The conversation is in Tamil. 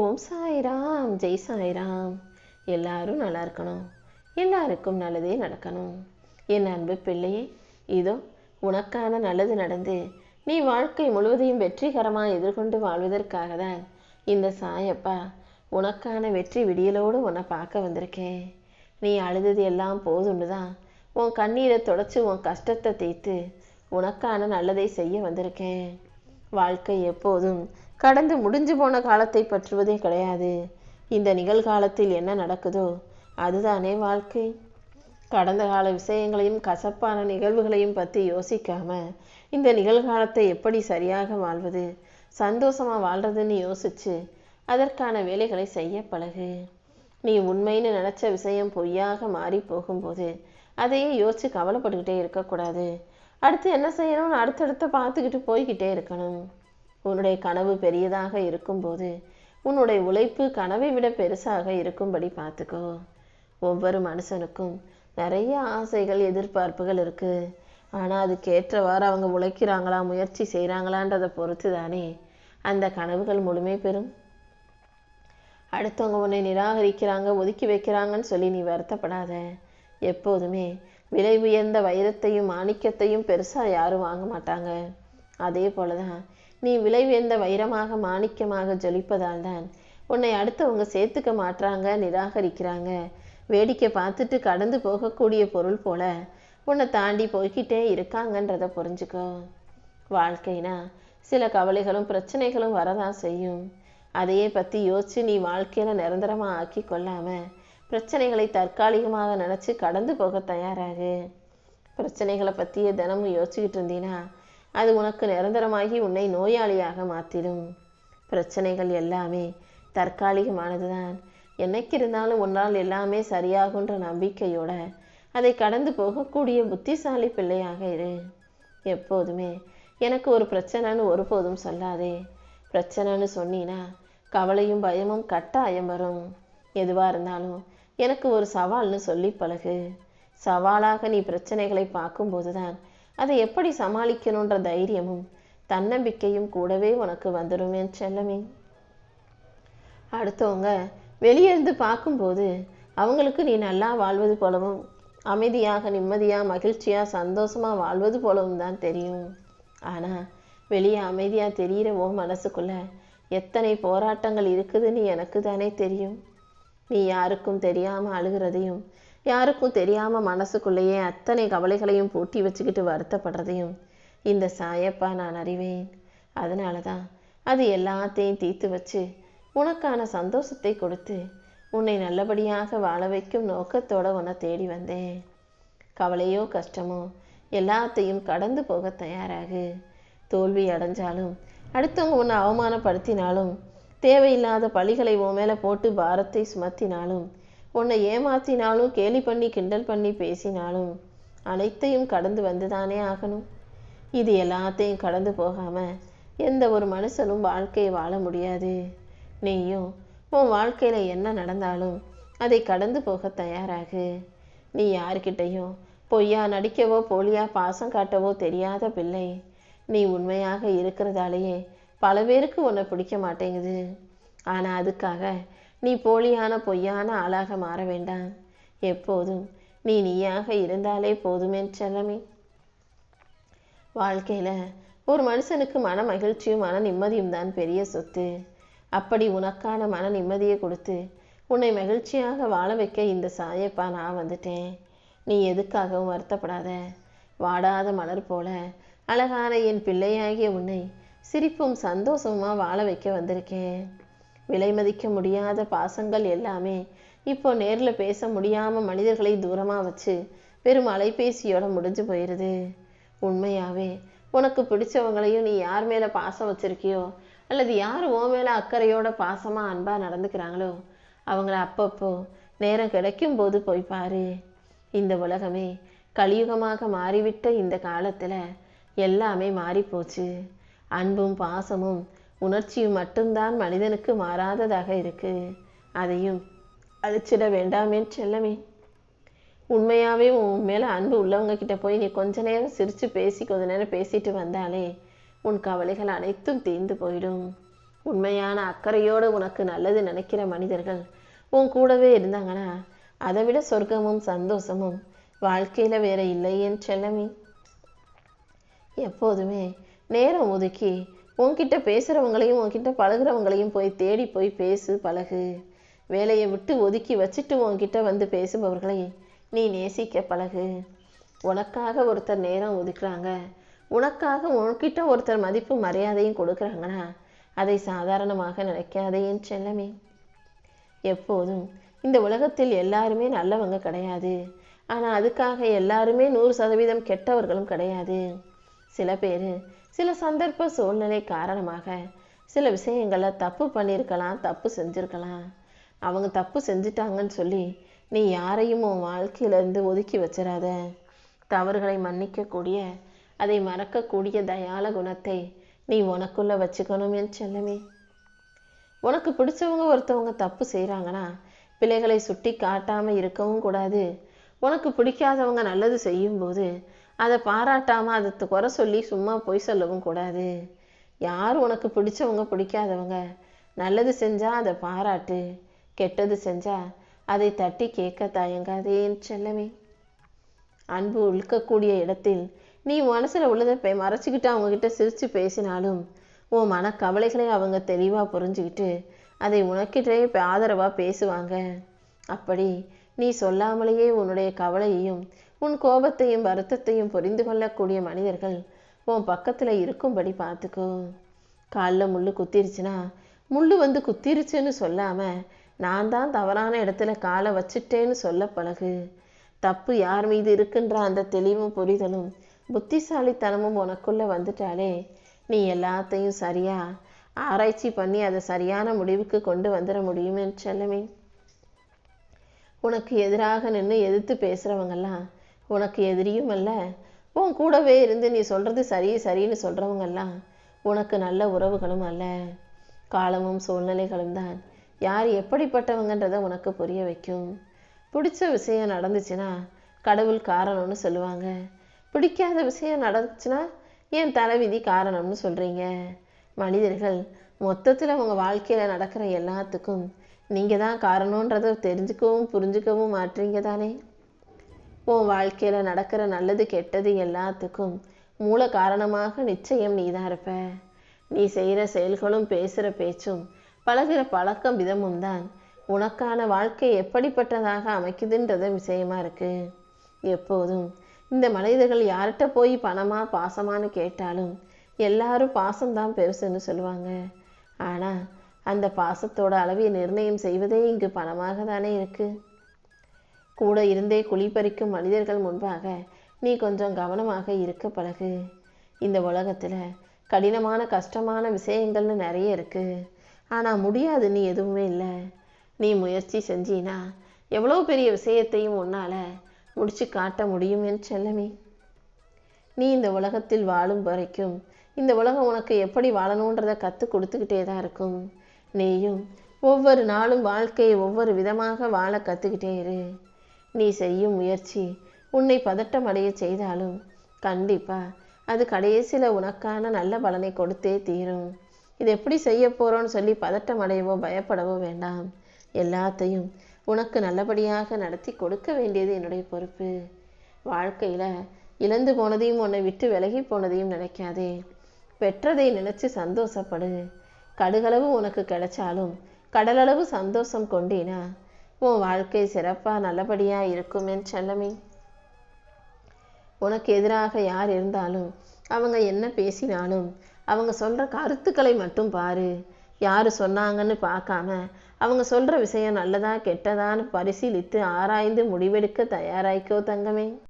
ஓம் சாய்ராம் ஜெய் சாய்ராம். எல்லாரும் நல்லா இருக்கணும். எல்லாருக்கும் நல்லதே நடக்கணும். என் அன்பு பிள்ளையே இதோ உனக்கான நல்லது நடந்து நீ வாழ்க்கை முழுவதையும் வெற்றிகரமாக எதிர்கொண்டு வாழ்வதற்காக தான் இந்த சாயப்பா உனக்கான வெற்றி விடியலோடு உன்னை பார்க்க வந்திருக்கேன். நீ அழுதது எல்லாம் போதும்னு தான். உன் கண்ணீரை தொடச்சி உன் கஷ்டத்தை தேய்த்து உனக்கான நல்லதை செய்ய வந்திருக்கேன். வாழ்க்கை எப்போதும் கடந்து முடிஞ்சு போன காலத்தை பற்றுவதே கிடையாது. இந்த நிகழ்காலத்தில் என்ன நடக்குதோ அதுதானே வாழ்க்கை. கடந்த கால விஷயங்களையும் கசப்பான நிகழ்வுகளையும் பற்றி யோசிக்காம இந்த நிகழ்காலத்தை எப்படி சரியாக வாழ்வது சந்தோஷமாக வாழ்றதுன்னு யோசிச்சு அதற்கான வேலைகளை செய்ய பழகு. நீ உண்மைன்னு நினச்ச விஷயம் பொய்யாக மாறி போகும்போது அதையே யோசிச்சு கவலைப்பட்டுக்கிட்டே இருக்கக்கூடாது. அடுத்து என்ன செய்யணும்னு அடுத்தடுத்த பார்த்துக்கிட்டு போய்கிட்டே இருக்கணும். உன்னுடைய கனவு பெரியதாக இருக்கும்போது உன்னுடைய உழைப்பு கனவை விட பெருசாக இருக்கும்படி பார்த்துக்கோ. ஒவ்வொரு மனுஷனுக்கும் நிறைய ஆசைகள் எதிர்பார்ப்புகள் இருக்கு. ஆனால் அதுக்கேற்றவாறு அவங்க உழைக்கிறாங்களா முயற்சி செய்கிறாங்களான்றதை பொறுத்து தானே அந்த கனவுகள் முழுமை பெறும். அடுத்தவங்க உன்னை நிராகரிக்கிறாங்க ஒதுக்கி வைக்கிறாங்கன்னு சொல்லி நீ வருத்தப்படாத. எப்போதுமே விலை உயர்ந்த வைரத்தையும் மாணிக்கத்தையும் பெருசாக யாரும் வாங்க மாட்டாங்க. அதே போல தான் நீ விலைவேந்த வைரமாக மாணிக்கமாக ஜொலிப்பதால் தான் உன்னை அடுத்தவங்க சேர்த்துக்க மாட்றாங்க நிராகரிக்கிறாங்க. வேடிக்கை பார்த்துட்டு கடந்து போகக்கூடிய பொருள் போல உன்னை தாண்டி போய்கிட்டே இருக்காங்கன்றத புரிஞ்சுக்கோ. வாழ்க்கைனா சில கவலைகளும் பிரச்சனைகளும் வரதான் செய்யும். அதையே பற்றி யோசிச்சு நீ வாழ்க்கையில நிரந்தரமாக ஆக்கி கொள்ளாம பிரச்சனைகளை தற்காலிகமாக நினச்சி கடந்து போக தயாராகு. பிரச்சனைகளை பற்றியே தினமும் யோசிச்சுக்கிட்டு இருந்தீன்னா அது உனக்கு நிரந்தரமாகி உன்னை நோயாளியாக மாற்றிடும் பிரச்சனைகள் எல்லாமே தற்காலிகமானது தான் என்னைக்கு இருந்தாலும் ஒன்றால் எல்லாமே சரியாகுன்ற நம்பிக்கையோட அதை கடந்து போகக்கூடிய புத்திசாலி பிள்ளையாக இரு. எப்போதுமே எனக்கு ஒரு பிரச்சனைன்னு ஒருபோதும் சொல்லாதே. பிரச்சனைன்னு சொன்னீனா கவலையும் பயமும் கட்டாயம் வரும். எதுவாக இருந்தாலும் எனக்கு ஒரு சவால்னு சொல்லி பழகு. சவாலாக நீ பிரச்சனைகளை பார்க்கும்போது தான் அதை எப்படி சமாளிக்கணுன்ற தைரியமும் தன்னம்பிக்கையும் கூடவே உனக்கு வந்துடுமே செல்லமே. அடுத்தவங்க வெளியே இருந்து பார்க்கும்போது அவங்களுக்கு நீ நல்லா வாழ்வது போலவும் அமைதியாக நிம்மதியாக மகிழ்ச்சியாக சந்தோஷமாக வாழ்வது போலவும் தான் தெரியும். ஆனால் வெளியே அமைதியாக தெரிகிற ஓ மனசுக்குள்ள எத்தனை போராட்டங்கள் இருக்குதுன்னு எனக்கு தானே தெரியும். நீ யாருக்கும் தெரியாமல் அழுகிறதையும் யாருக்கும் தெரியாமல் மனசுக்குள்ளேயே அத்தனை கவலைகளையும் பூட்டி வச்சுக்கிட்டு வருத்தப்படுறதையும் இந்த சாயப்பா நான் அறிவேன். அதனால தான் அது எல்லாத்தையும் தீர்த்து வச்சு உனக்கான சந்தோஷத்தை கொடுத்து உன்னை நல்லபடியாக வாழ வைக்கும் நோக்கத்தோடு உன்னை தேடி வந்தேன். கவலையோ கஷ்டமோ எல்லாத்தையும் கடந்து போக தயாராகு. தோல்வி அடைஞ்சாலும் அடுத்தவங்க உன்னை அவமானப்படுத்தினாலும் தேவையில்லாத பழிகளை உன் மேலே போட்டு பாரத்தை சுமத்தினாலும் உன்னை ஏமாத்தினாலும் கேலி பண்ணி கிண்டல் பண்ணி பேசினாலும் அனைத்தையும் கடந்து வந்துதானே ஆகணும். இது எல்லாத்தையும் கடந்து போகாம எந்த ஒரு மனுஷனும் வாழ்க்கையை வாழ முடியாது. நீயும் உன் வாழ்க்கையில் என்ன நடந்தாலும் அதை கடந்து போக தயாராகு. நீ யார்கிட்டையும் பொய்யா நடிக்கவோ போலியா பாசம் காட்டவோ தெரியாத பிள்ளை. நீ உண்மையாக இருக்கிறதாலேயே பல பேருக்கு உன்னை பிடிக்க மாட்டேங்குது. ஆனால் அதுக்காக நீ போலியான பொய்யான ஆளாக மாற வேண்டாம். எப்போதும் நீ நீயாக இருந்தாலே போதுமே செல்லமே. வாழ்க்கையில் ஒரு மனுஷனுக்கு மன மகிழ்ச்சியும் மன நிம்மதியும் தான் பெரிய சொத்து. அப்படி உனக்கான மன நிம்மதியை கொடுத்து உன்னை மகிழ்ச்சியாக வாழ வைக்க இந்த சாயப்பா நான் வந்துட்டேன். நீ எதுக்காகவும் வருத்தப்படாத. வாடாத மலர் போல அழகான என் பிள்ளையாகிய உன்னை சிரிப்பும் சந்தோஷமா வாழ வைக்க வந்திருக்கேன். விலை மதிக்க முடியாத பாசங்கள் எல்லாமே இப்போ நேரில் பேச முடியாமல் மனிதர்களை தூரமாக வச்சு வெறும் அலைபேசியோட முடிஞ்சு போயிடுது உண்மையாகவே உனக்கு பிடிச்சவங்களையும் நீ யார் மேலே பாசம் வச்சிருக்கியோ அல்லது யார் ஓ மேலே அக்கறையோட பாசமாக அன்பாக நடந்துக்கிறாங்களோ அவங்கள அப்பப்போ நேரம் கிடைக்கும் போது போய் பாரு. இந்த உலகமே கலியுகமாக மாறிவிட்ட இந்த காலத்தில் எல்லாமே மாறிப்போச்சு. அன்பும் பாசமும் உணர்ச்சியும் மட்டும்தான் மனிதனுக்கு மாறாததாக இருக்கு. அதையும் அழிச்சிட வேண்டாமே செல்லமே. உண்மையாகவே உன் மேலே அன்பு உள்ளவங்க கிட்ட போய் நீ கொஞ்ச நேரம் சிரித்து பேசி கொஞ்ச நேரம் பேசிட்டு வந்தாலே உன் கவலைகள் அனைத்தும் தீர்ந்து போயிடும். உண்மையான அக்கறையோடு உனக்கு நல்லது நினைக்கிற மனிதர்கள் உன் கூடவே இருந்தாங்கன்னா அதை விட சொர்க்கமும் சந்தோஷமும் வாழ்க்கையில் வேற இல்லையேன்னு செல்லமே. எப்போதுமே நேரம் ஒதுக்கி உன்கிட்ட பேசுகிறவங்களையும் உன்கிட்ட பழகுறவங்களையும் போய் தேடி போய் பேசு பழகு. வேலையை விட்டு ஒதுக்கி வச்சுட்டு உன்கிட்ட வந்து பேசுபவர்களை நீ நேசிக்க பழகு. உனக்காக ஒருத்தர் நேரம் ஒதுக்குறாங்க. உனக்காக உன்கிட்ட ஒருத்தர் மதிப்பு மரியாதையும் கொடுக்குறாங்கன்னா அதை சாதாரணமாக நினைக்காதே என் செல்லமே. எப்போதும் இந்த உலகத்தில் எல்லாருமே நல்லவங்க கிடையாது. ஆனால் அதுக்காக எல்லாருமே நூறு சதவீதம் கெட்டவர்களும் கிடையாது. சில பேர் சில சந்தர்ப்ப சூழ்நிலை காரணமாக சில விஷயங்களை தப்பு பண்ணியிருக்கலாம் தப்பு செஞ்சுருக்கலாம். அவங்க தப்பு செஞ்சிட்டாங்கன்னு சொல்லி நீ யாரையும் உன் வாழ்க்கையிலேருந்து ஒதுக்கி வச்சிடாத தவறுகளை மன்னிக்கக்கூடிய அதை மறக்கக்கூடிய தயால குணத்தை நீ உனக்குள்ளே வச்சுக்கணும் என் செல்லமே. உனக்கு பிடிச்சவங்க ஒருத்தவங்க தப்பு செய்கிறாங்கன்னா பிள்ளைகளை சுட்டி காட்டாமல் இருக்கவும் கூடாது. உனக்கு பிடிக்காதவங்க நல்லது செய்யும்போது அதை பாராட்டாம அதை குறை சொல்லி சும்மா பொய் சொல்லவும் கூடாது. யார் உனக்கு பிடிச்சவங்க பிடிக்காதவங்க? நல்லது செஞ்சா அதை பாராட்டு கெட்டது செஞ்சால் அதை தட்டி கேட்க தயங்காதே செல்லமே. அன்பு உழுக்கக்கூடிய இடத்தில் நீ மனசுல உள்ளதை மறைச்சிக்கிட்டு அவங்க கிட்ட பேசினாலும் உன் மனக்கவலைகளை அவங்க தெளிவாக புரிஞ்சுக்கிட்டு அதை உனக்கிட்டே இப்போ ஆதரவா பேசுவாங்க. அப்படி நீ சொல்லாமலேயே உன்னுடைய கவலையையும் உன் கோபத்தையும் வருத்தத்தையும் புரிந்து கொள்ளக்கூடிய மனிதர்கள் உன் பக்கத்தில் இருக்கும்படி பார்த்துக்கோ. காலில் முள்ளு குத்திருச்சுன்னா முள் வந்து குத்திருச்சுன்னு சொல்லாமல் நான் தான் தவறான இடத்துல காலை வச்சுட்டேன்னு சொல்ல பழகு. தப்பு யார் மீது இருக்குன்ற அந்த தெளிவும் புரிதலும் புத்திசாலித்தனமும் உனக்குள்ளே வந்துட்டாலே நீ எல்லாத்தையும் சரியாக ஆராய்ச்சி பண்ணி அதை சரியான முடிவுக்கு கொண்டு வந்துட முடியுமே என் செல்லமே. உனக்கு எதிராக நின்று எதிர்த்து பேசுகிறவங்கெல்லாம் உனக்கு எதிரியும் அல்ல. உன் கூடவே இருந்து நீ சொல்றது சரி சரின்னு சொல்றவங்கெல்லாம் உனக்கு நல்ல உறவுகளும் அல்ல. காலமும் சூழ்நிலைகளும் தான். யார் எப்படிப்பட்டவங்கன்றத உனக்கு புரிய வைக்கும். பிடிச்ச விஷயம் நடந்துச்சுன்னா கடவுள் காரணம்னு சொல்லுவாங்க. பிடிக்காத விஷயம் நடந்துச்சுன்னா என் தலைவிதி காரணம்னு சொல்றீங்க? மனிதர்கள் மொத்தத்தில் உங்க வாழ்க்கையில நடக்கிற எல்லாத்துக்கும் நீங்க தான் காரணன்றதை தெரிஞ்சுக்கவும் புரிஞ்சுக்கவும் மாற்றீங்க தானே? உன் வாழ்க்கையில் நடக்கிற நல்லது கெட்டது எல்லாத்துக்கும் மூல காரணமாக நிச்சயம் நீ தான் இருப்ப. நீ செய்கிற செயல்களும் பேசுகிற பேச்சும் பழகுற பழக்கம் விதமும் தான் உனக்கான வாழ்க்கை எப்படிப்பட்டதாக அமைக்குதுன்றது விஷயமா இருக்கு. எப்போதும் இந்த மனிதர்கள் யார்கிட்ட போய் பணமா பாசமான்னு கேட்டாலும் எல்லாரும் பாசம்தான் பெருசுன்னு சொல்லுவாங்க. ஆனால் அந்த பாசத்தோட அளவை நிர்ணயம் செய்வதே இங்கு பணமாக தானே இருக்குது கூட இருந்தே குளிப்பறிக்கும் மனிதர்கள் முன்பாக நீ கொஞ்சம் கவனமாக இருக்க பழகு. இந்த உலகத்தில் கடினமான கஷ்டமான விஷயங்கள்னு நிறைய இருக்கு. ஆனால் முடியாது நீ எதுவுமே இல்லை. நீ முயற்சி செஞ்சினா எவ்வளோ பெரிய விஷயத்தையும் உன்னால் முடிச்சு காட்ட முடியும் என் செல்லமே. நீ இந்த உலகத்தில் வாழும் வரைக்கும் இந்த உலகம் உனக்கு எப்படி வாழணுன்றத கற்றுக் கொடுத்துக்கிட்டே தான் இருக்கும். நீயும் ஒவ்வொரு நாளும் வாழ்க்கையை ஒவ்வொரு விதமாக வாழ கற்றுக்கிட்டே இரு. நீ செய்யும் முயற்சி உன்னை பதட்டம் அடைய செய்தாலும் கண்டிப்பா அது கடைசியில் உனக்கான நல்ல பலனை கொடுத்தே தீரும். இது எப்படி செய்ய போகிறோன்னு சொல்லி பதட்டம் அடையவோ பயப்படவோ வேண்டாம். எல்லாத்தையும் உனக்கு நல்லபடியாக நடத்தி கொடுக்க வேண்டியது என்னுடைய பொறுப்பு. வாழ்க்கையில இழந்து போனதையும் உன்னை விட்டு விலகி போனதையும் நினைக்காதே. பெற்றதை நினைச்சு சந்தோஷப்படு. கடுகளவு உனக்கு கிடைச்சாலும் கடலளவு சந்தோஷம் கொண்டீனா? உன் வாழ்க்கை சிறப்பா நல்லபடியா இருக்கும் என் செல்லமே. உனக்கு எதிராக யார் இருந்தாலும் அவங்க என்ன பேசினாலும் அவங்க சொல்ற கருத்துக்களை மட்டும் பாரு. யாரு சொன்னாங்கன்னு பார்க்காம அவங்க சொல்ற விஷயம் நல்லதா கெட்டதான்னு பரிசீலித்து ஆராய்ந்து முடிவெடுக்க தயாராய்க்கோ தங்கமே.